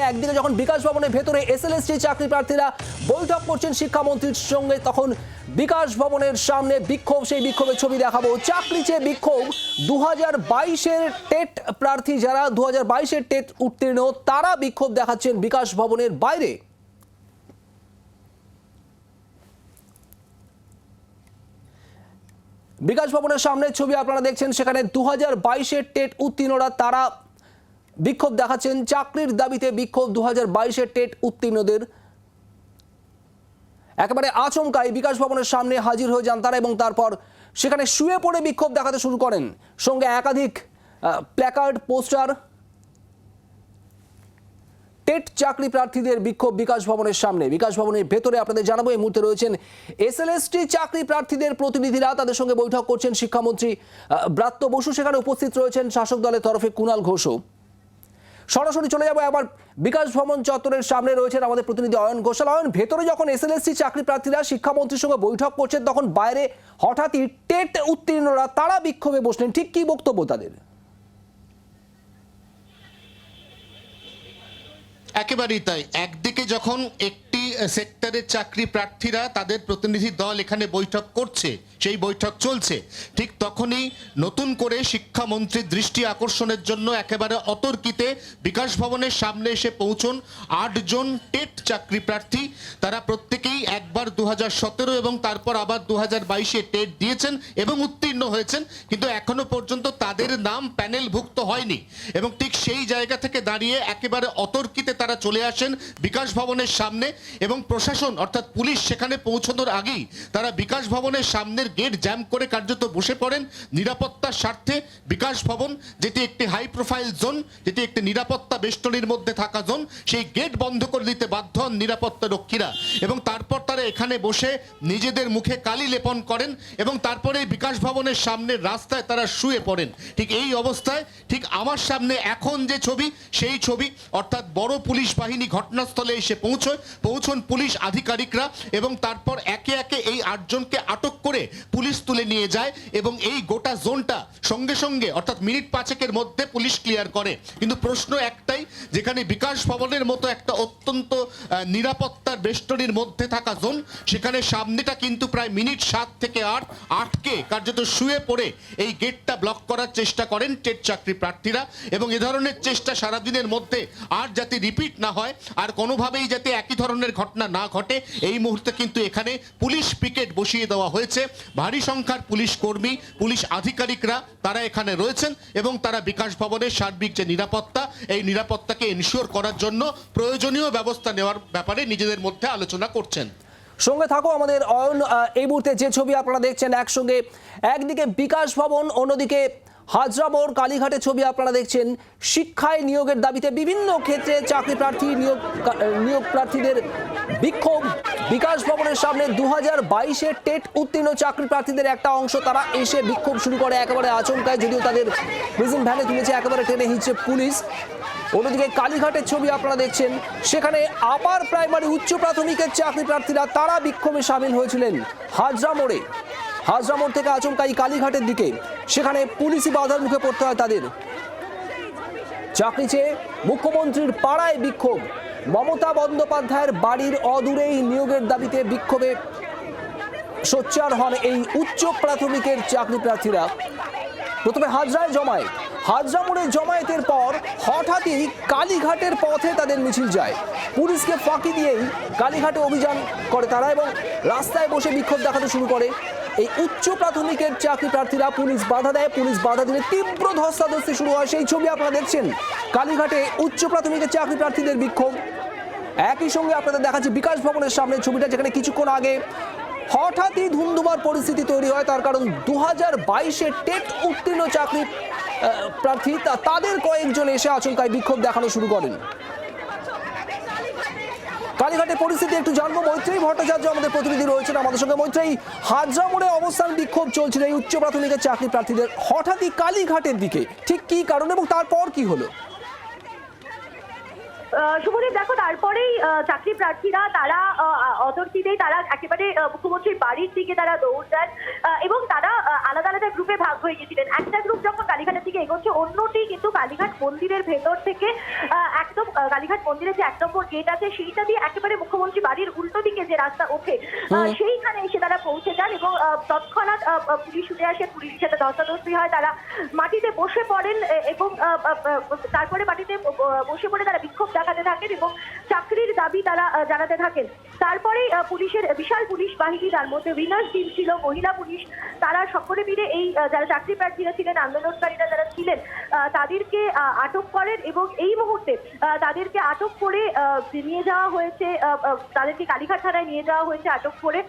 একদিকে যখন বিকাশ ভবনের ভেতরে এসএলএসটি চাকরি প্রার্থীরা বৈঠক করছেন শিক্ষামন্ত্রীর সঙ্গে, তখন বিকাশ ভবনের সামনে বিক্ষোভ, সেই বিক্ষোভের ছবি দেখাবো। চাকরি চেয়ে বিক্ষোভ দু হাজার বাইশের টেট প্রার্থী যারা দু হাজার বাইশের টেট উত্তীর্ণ, তারা বিক্ষোভ দেখাচ্ছেন বিকাশ ভবনের বাইরে। বিকাশ ভবনের সামনে ছবি আপনারা দেখছেন, সেখানে দু হাজার বাইশের টেট উত্তীর্ণরা, তারা বিক্ষোভ দেখাচ্ছেন চাকরির দাবিতে বিক্ষোভ দু হাজার বাইশের টেট উত্তীর্ণদের। একেবারে আচমকাই বিকাশ ভবনের সামনে হাজির হয়ে যান তারা এবং তারপর সেখানে শুয়ে পড়ে বিক্ষোভ দেখাতে শুরু করেন। সঙ্গে একাধিক প্ল্যাকার্ড পোস্টার টেট চাকরি প্রার্থীদের বিক্ষোভ বিকাশ ভবনের সামনে। বিকাশ ভবনের ভেতরে আপনাদের জানাব, এই মুহূর্তে রয়েছেন এসএলএসটি চাকরি প্রার্থীদের প্রতিনিধিরা। তাদের সঙ্গে বৈঠক করছেন শিক্ষামন্ত্রী ব্রাত্য বসু। সেখানে উপস্থিত রয়েছেন শাসক দলের তরফে কুণাল ঘোষও। সরাসরি চলে যাব আবার বিকাশ ভবন চত্বরের সামনে রয়েছেন আমাদের প্রতিনিধি অয়ন ঘোষাল। অয়ন, ভেতরে যখন এসএলএসসি চাকরি প্রার্থীরা শিক্ষামন্ত্রীর সঙ্গে বৈঠক করছেন তখন বাইরে হঠাৎই টেট উত্তীর্ণরা তারা বিক্ষোভে বসলেন। ঠিক কি বক্তব্য তাদের? একেবারেই তাই। একদিকে যখন একটি সেক্টরের চাকরি প্রার্থীরা তাদের প্রতিনিধি দল এখানে বৈঠক করছে, সেই বৈঠক চলছে। ঠিক তখনই নতুন করে শিক্ষামন্ত্রীর দৃষ্টি আকর্ষণের জন্য একেবারে অতর্কিতে বিকাশ ভবনের সামনে এসে পৌঁছন আটজন টেট চাকরি প্রার্থী। তারা প্রত্যেকেই একবার দু এবং তারপর আবার দু হাজার টেট দিয়েছেন এবং উত্তীর্ণ হয়েছেন, কিন্তু এখনও পর্যন্ত তাদের নাম প্যানেলভুক্ত হয়নি। এবং ঠিক সেই জায়গা থেকে দাঁড়িয়ে একেবারে অতর্কিতে তারা চলে আসেন বিকাশ ভবনের সামনে এবং প্রশাসন, অর্থাৎ পুলিশ সেখানে পৌঁছানোর আগেই তারা বিকাশ ভবনের সামনের গেট জ্যাম করে কার্যত বসে পড়েন নিরাপত্তার স্বার্থে। বিকাশ ভবন, যেটি একটি হাই প্রোফাইল জোন যেটি একটি নিরাপত্তা বেষ্টনীর মধ্যে থাকা জোন সেই গেট বন্ধ করে দিতে বাধ্য হন নিরাপত্তা রক্ষীরা। এবং তারপর তারা এখানে বসে নিজেদের মুখে কালি লেপন করেন এবং তারপরে বিকাশ ভবনের সামনের রাস্তায় তারা শুয়ে পড়েন। ঠিক এই অবস্থায়, ঠিক আমার সামনে এখন যে ছবি, সেই ছবি, অর্থাৎ বড় পুলিশ বাহিনী ঘটনাস্থলে এসে পৌঁছয়। পৌঁছন পুলিশ আধিকারিকরা এবং তারপর একে একে এই আটজনকে আটক করে পুলিশ তুলে নিয়ে যায় এবং এই গোটা জোনটা সঙ্গে সঙ্গে, অর্থাৎ মিনিট পাঁচেকের মধ্যে পুলিশ ক্লিয়ার করে। কিন্তু প্রশ্ন একটাই, যেখানে বিকাশ ভবনের মতো একটা অত্যন্ত নিরাপত্তার বেষ্টনীর মধ্যে থাকা জোন, সেখানে সামনেটা কিন্তু প্রায় মিনিট সাত থেকে আট, আটকে কার্যত শুয়ে পড়ে এই গেটটা ব্লক করার চেষ্টা করেন টেট চাকরি প্রার্থীরা এবং এ ধরনের চেষ্টা সারাদিনের মধ্যে আর যাতে রিপিট না হয়, আর কোনোভাবেই যাতে একই ধরনের ঘটনা না ঘটে, এই মুহূর্তে কিন্তু এখানে পুলিশ পিকেট বসিয়ে দেওয়া হয়েছে। ভারী সংখ্যার পুলিশ কর্মী, পুলিশ আধিকারিকরা তারা এখানে রয়েছেন এবং তারা বিকাশ ভবনের সার্বিক যে নিরাপত্তা, এই নিরাপত্তাকে এনশিওর করার জন্য প্রয়োজনীয় ব্যবস্থা নেওয়ার ব্যাপারে নিজেদের মধ্যে আলোচনা করছেন। সঙ্গে থাকো আমাদের অয়ন এই মুহূর্তে যে ছবি আপনারা দেখছেন একসঙ্গে, একদিকে বিকাশ ভবন, অন্যদিকে হাজরামোড় কালীঘাটে ছবি আপনারা দেখছেন, শিক্ষায় নিয়োগের দাবিতে বিভিন্ন ক্ষেত্রে চাকরি প্রার্থী নিয়োগ নিয়োগ প্রার্থীদের বিক্ষোভ। বিকাশ ভবনের সামনে দু হাজার বাইশে টেট উত্তীর্ণ চাকরি প্রার্থীদের একটা অংশ, তারা এসে বিক্ষোভ শুরু করে একেবারে আচমকায়, যদিও তাদের প্রিজন ভ্যানে তুলেছে একেবারে টেনে হিঁচছে পুলিশ। অন্যদিকে কালীঘাটের ছবি আপনারা দেখছেন। সেখানে আপার প্রাইমারি উচ্চ প্রাথমিকের চাকরি প্রার্থীরা তারা বিক্ষোভে সামিল হয়েছিলেন হাজরা মোড়ে। হাজরা মোড় থেকে আচমকাই কালীঘাটের দিকে। সেখানে পুলিশি বাধার মুখে পড়তে হয় তাদের। চাকরি চেয়ে মুখ্যমন্ত্রীর পাড়ায় বিক্ষোভ। মমতা বন্দ্যোপাধ্যায়ের বাড়ির অদূরেই নিয়োগের দাবিতে বিক্ষোভে সোচ্চার হন এই উচ্চ প্রাথমিকের চাকরি প্রার্থীরা। প্রথমে হাজরায় জমায়েত। হাজরা মোড়ে জমায়েতের পর হঠাৎই কালীঘাটের পথে তাদের মিছিল যায়। পুলিশকে ফাঁকি দিয়েই কালীঘাটে অভিযান করে তারা এবং রাস্তায় বসে বিক্ষোভ দেখাতে শুরু করে। এই উচ্চ প্রাথমিকের চাকরি প্রার্থীরা পুলিশ বাধা দেয়। পুলিশ বাধা দিলে তীব্র ধস্তাধস্তি শুরু হয়। সেই ছবি আপনারা দেখছেন। কালীঘাটে উচ্চ প্রাথমিকের চাকরি প্রার্থীদের বিক্ষোভ। একই সঙ্গে আপনাদের দেখাচ্ছি বিকাশ ভবনের সামনে ছবিটা, যেখানে কিছুক্ষণ আগে হঠাৎই ধুমধুমার পরিস্থিতি তৈরি হয়, তার কারণ দু হাজার বাইশে টেট উত্তীর্ণ চাকরি প্রার্থী তাদের কয়েকজন এসে আচমকায় বিক্ষোভ দেখানো শুরু করেন। কালীঘাটের পরিস্থিতি একটু জানব। মৈত্রেয়ী ভট্টাচার্য আমাদের প্রতিনিধি রয়েছেন আমাদের সঙ্গে। মৈত্রেয়ী হাজরা মোড়ে অবস্থান বিক্ষোভ চলছিল এই উচ্চ প্রাথমিকের চাকরি প্রার্থীদের। হঠাৎই কালীঘাটের দিকে। ঠিক কি কারণ এবং তারপর কি হলো? শুভদীপ দেখো তারপরেই চাকরি প্রার্থীরা তারা অতর্কিতেই তারা একেবারে মুখ্যমন্ত্রীর বাড়ির দিকে তারা দৌড় দেন এবং তারা আলাদা আলাদা গ্রুপে ভাগ হয়ে গেছিলেন একটা গ্রুপ যখন কালীঘাটের দিকে এগোচ্ছে অন্যটি কিন্তু কালীঘাট মন্দিরের ভেতর থেকে একদম কালীঘাট মন্দিরের যে এক নম্বর গেট আছে সেইটা দিয়ে একেবারে মুখ্যমন্ত্রী বাড়ির উল্টো দিকে যে রাস্তা ওঠে সেইখানে এসে তারা পৌঁছে যান এবং তৎক্ষণাৎ পুলিশ উঠে আসে পুলিশের সাথে ধস্তাধস্তি হয় তারা মাটিতে বসে পড়েন এবং তারপরে মাটিতে বসে পড়ে তারা বিক্ষোভ দেখাতে থাকেন এবং চাকরির দাবি তারা জানাতে থাকেন। তারপরে পুলিশের বিশাল পুলিশ বাহিনী তার মধ্যে উইনার্স টিম ছিল, মহিলা পুলিশ, তারা সকলে মিলে এই যারা চাকরি প্রার্থীরা ছিলেন, আন্দোলনকারীরা যারা ছিলেন তাদেরকে আটক করেন এবং এই মুহূর্তে তাদেরকে আটক করে নিয়ে যাওয়া হয়েছে তাদেরকে কালীঘাট থানায় নিয়ে যাওয়া হয়েছে, আটক করে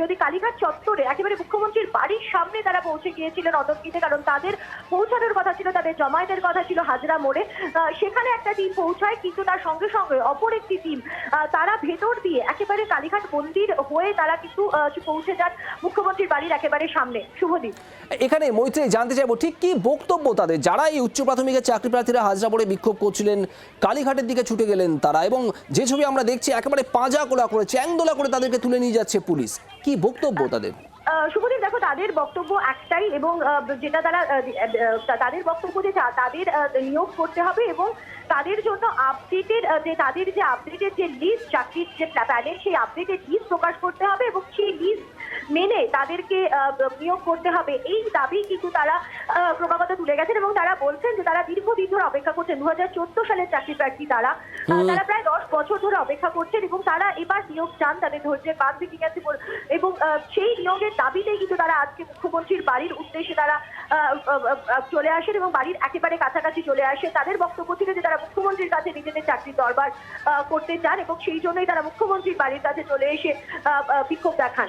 যদি কালীঘাট চত্বরে একেবারে মুখ্যমন্ত্রীর বাড়ির সামনে তারা পৌঁছে গিয়েছিলেন অতর্কিতে, কারণ তাদের পৌঁছানোর কথা ছিল, তাদের জমায়েতের কথা ছিল হাজরা মোড়ে সেখানে একটা টিম পৌঁছায়, কিন্তু তার সঙ্গে সঙ্গে অপর একটি টিম তারা ভেতর দিয়ে একেবারে কালীঘাট মন্দির হয়ে তারা কিন্তু পৌঁছে যান মুখ্যমন্ত্রীর বাড়ির একেবারে সামনে। শুভদীপ এখানে মৈত্রী জানতে চাইব, ঠিক কি বক্তব্য তাদের? যারা এই উচ্চ প্রাথমিকের চাকরি প্রার্থীরা হাজরা পড়ে বিক্ষোভ করছিলেন, কালীঘাটের দিকে ছুটে গেলেন তারা এবং যে ছবি আমরা দেখছি একেবারে পাঁজা কোলা করে চ্যাংদোলা করে তাদেরকে তুলে নিয়ে যাচ্ছে পুলিশ। কি বক্তব্য তাদের? শুভদীপ, দেখো তাদের বক্তব্য একটাই এবং যেটা তারা তাদের বক্তব্য যে তাদের নিয়োগ করতে হবে এবং তাদের জন্য আপডেটের যে তাদের যে আপডেটের যে লিস্ট চাকরির যে প্যানেল সেই আপডেটের লিস্ট প্রকাশ করতে হবে এবং সেই লিস্ট মেনে তাদেরকে নিয়োগ করতে হবে। এই দাবি কিন্তু তারা ক্রমাগত তুলে গেছেন এবং তারা বলছেন যে তারা দীর্ঘদিন ধরে অপেক্ষা করছেন। দু হাজার চোদ্দ সালের চাকরি প্রার্থী তারা। তারা প্রায় দশ বছর ধরে অপেক্ষা করছেন এবং তারা এবার নিয়োগ চান তাদের ধৈর্যের বাদ ভেঙে গেছে এবং সেই নিয়োগের দাবিতেই কিন্তু তারা আজকে মুখ্যমন্ত্রীর বাড়ির উদ্দেশ্যে তারা চলে আসেন এবং বাড়ির একেবারে কাছাকাছি চলে আসে তাদের বক্তব্য ছিল যে তারা মুখ্যমন্ত্রীর কাছে নিজেদের চাকরি দরবার করতে চান এবং সেই জন্যই তারা মুখ্যমন্ত্রীর বাড়ির কাছে চলে এসে বিক্ষোভ দেখান।